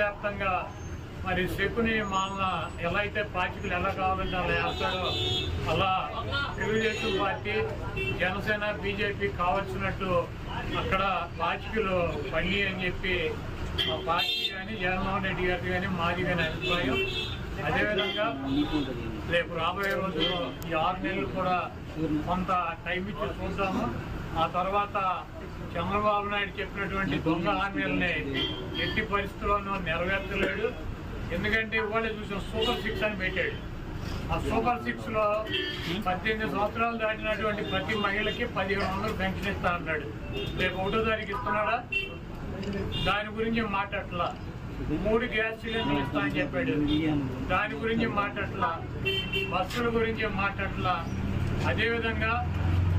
వ్యాప్తంగా మరి శకుని మాలన ఎలా అయితే పార్టీలు ఎలా కావాలంటే అలా వేస్తాడో అలా తెలుగుదేశం పార్టీ జనసేన బీజేపీ కావాల్సినట్టు అక్కడ పార్టీలు పండి అని చెప్పి మా పార్టీ కానీ జగన్మోహన్ రెడ్డి గారి కానీ మాది కానీ అభిప్రాయం. అదేవిధంగా రేపు రాబోయే రోజుల్లో ఈ ఆరు నెలలు కూడా కొంత టైం ఇచ్చి చూద్దాము. ఆ తర్వాత చంద్రబాబు నాయుడు చెప్పినటువంటి దొంగ హామీలని ఎట్టి పరిస్థితుల్లోనూ నెరవేర్చలేడు. ఎందుకంటే ఇవాళ చూసిన సూపర్ సిక్స్ అని పెట్టాడు. ఆ సూపర్ సిక్స్లో పద్దెనిమిది సంవత్సరాలు దాటినటువంటి ప్రతి మహిళకి పదిహేను వందలు పెన్షన్ ఇస్తా అన్నాడు. రేపు ఒకటో తారీఖు ఇస్తున్నాడా? దాని గురించి మాట్లాడలా మూడు గ్యాస్ సిలిండర్లు ఇస్తా అని చెప్పాడు. దాని గురించి మాట్లాడలా బస్సుల గురించి మాట్లాడలా అదేవిధంగా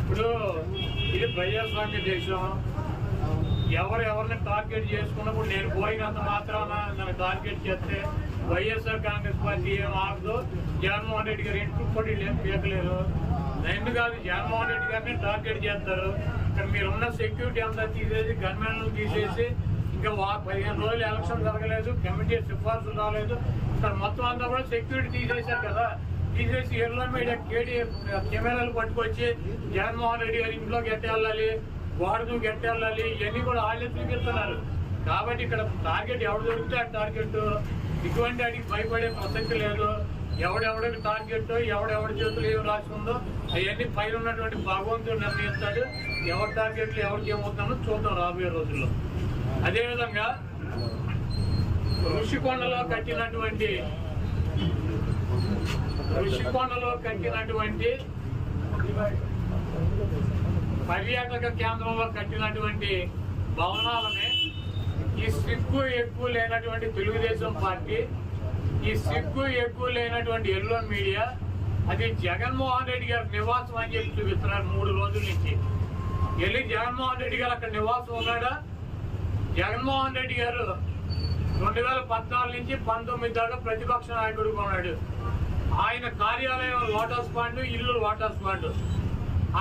ఇప్పుడు ఇది ప్రజాస్వామ్య దేశం. ఎవరు ఎవరిని టార్గెట్ చేసుకున్నప్పుడు నేను పోయినంత మాత్రాన నన్ను టార్గెట్ చేస్తే వైఎస్ఆర్ కాంగ్రెస్ పార్టీ ఏం ఆగదు. జగన్మోహన్ రెడ్డి గారు ఇంటికి కూడా ఏం పీకలేదు. రెండు కాదు జగన్మోహన్ రెడ్డి గారిని టార్గెట్ చేస్తారు. ఇక్కడ మీరున్న సెక్యూరిటీ అంతా తీసేసి గన్మెన్లు తీసేసి ఇంకా పదిహేను రోజులు ఎలక్షన్ జరగలేదు కమిటీ సిఫార్సు రాలేదు. ఇక్కడ మొత్తం అంతా కూడా సెక్యూరిటీ తీసేశారు కదా. తీసేసి ఎల్లో మీడియా కేడీ కెమెరాలు పట్టుకొచ్చి జగన్మోహన్ రెడ్డి గారి ఇంట్లోకి ఎట్ట వెళ్ళాలి గోడకు వెళ్ళాలి ఇవన్నీ కూడా వాళ్ళే చూపిస్తున్నారు కాబట్టి ఇక్కడ టార్గెట్ ఎవడు దొరికితే ఆ టార్గెట్ ఇటువంటి వాటికి భయపడే ప్రసక్తి లేదు. ఎవడెవడికి టార్గెట్ ఎవడెవడి చేతులు ఏం రాసి ఉందో అవన్నీ పైన ఉన్నటువంటి భగవంతుడు నిర్ణయిస్తాడు. ఎవరి టార్గెట్లు ఎవరికి ఏమవుతుందో చూద్దాం రాబోయే రోజుల్లో. అదేవిధంగా ఋషికొండలో కట్టినటువంటి ఋషికొండలో కట్టినటువంటి పర్యాటక కేంద్రంలో కట్టినటువంటి భవనాలని ఈ సిగ్గు ఎక్కువ లేనటువంటి తెలుగుదేశం పార్టీ ఈ సిగ్గు ఎక్కువ లేనటువంటి ఎల్లో మీడియా అది జగన్మోహన్ రెడ్డి గారి నివాసం అని చెప్పి చూపిస్తున్నారు మూడు రోజుల నుంచి. వెళ్ళి జగన్మోహన్ రెడ్డి గారు అక్కడ నివాసం ఉన్నాడా? జగన్మోహన్ రెడ్డి గారు రెండు వేల పద్నాలుగు నుంచి పంతొమ్మిది దాకా ప్రతిపక్ష నాయకుడుగా ఉన్నాడు. ఆయన కార్యాలయం లోటస్ పాండ్ ఇల్లు లోటస్ పాండ్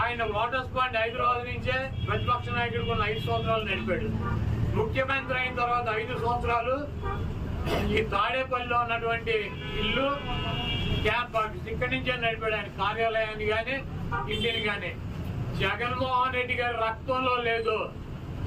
ఆయన లోటస్ పాండ్ హైదరాబాద్ నుంచే ప్రతిపక్ష నాయకుడికి ఉన్న ఐదు సంవత్సరాలు నడిపాడు. ముఖ్యమంత్రి అయిన తర్వాత ఐదు సంవత్సరాలు ఈ తాడేపల్లిలో ఉన్నటువంటి ఇల్లు క్యాంప్ ఆఫీస్ ఇక్కడి నుంచే నడిపాడు ఆయన కార్యాలయాన్ని కానీ ఇంటిని కానీ జగన్మోహన్ రెడ్డి గారి రక్తంలో లేదు.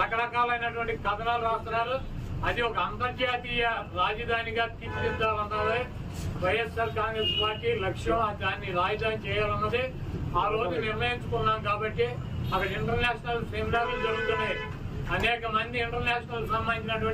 రకరకాలైనటువంటి కథనాలు రాస్తున్నారు. అది ఒక అంతర్జాతీయ రాజధానిగా తీర్చిదిద్దాలన్నదే వైఎస్ఆర్ కాంగ్రెస్ పార్టీ లక్ష్యం దాన్ని రాజధాని చేయాలన్నది. ఆ రోజు నిర్ణయించుకున్నాం కాబట్టి అక్కడ ఇంటర్నేషనల్ సెమినార్లు జరుగుతున్నాయి. అనేక మంది ఇంటర్నేషనల్ సంబంధించినటువంటి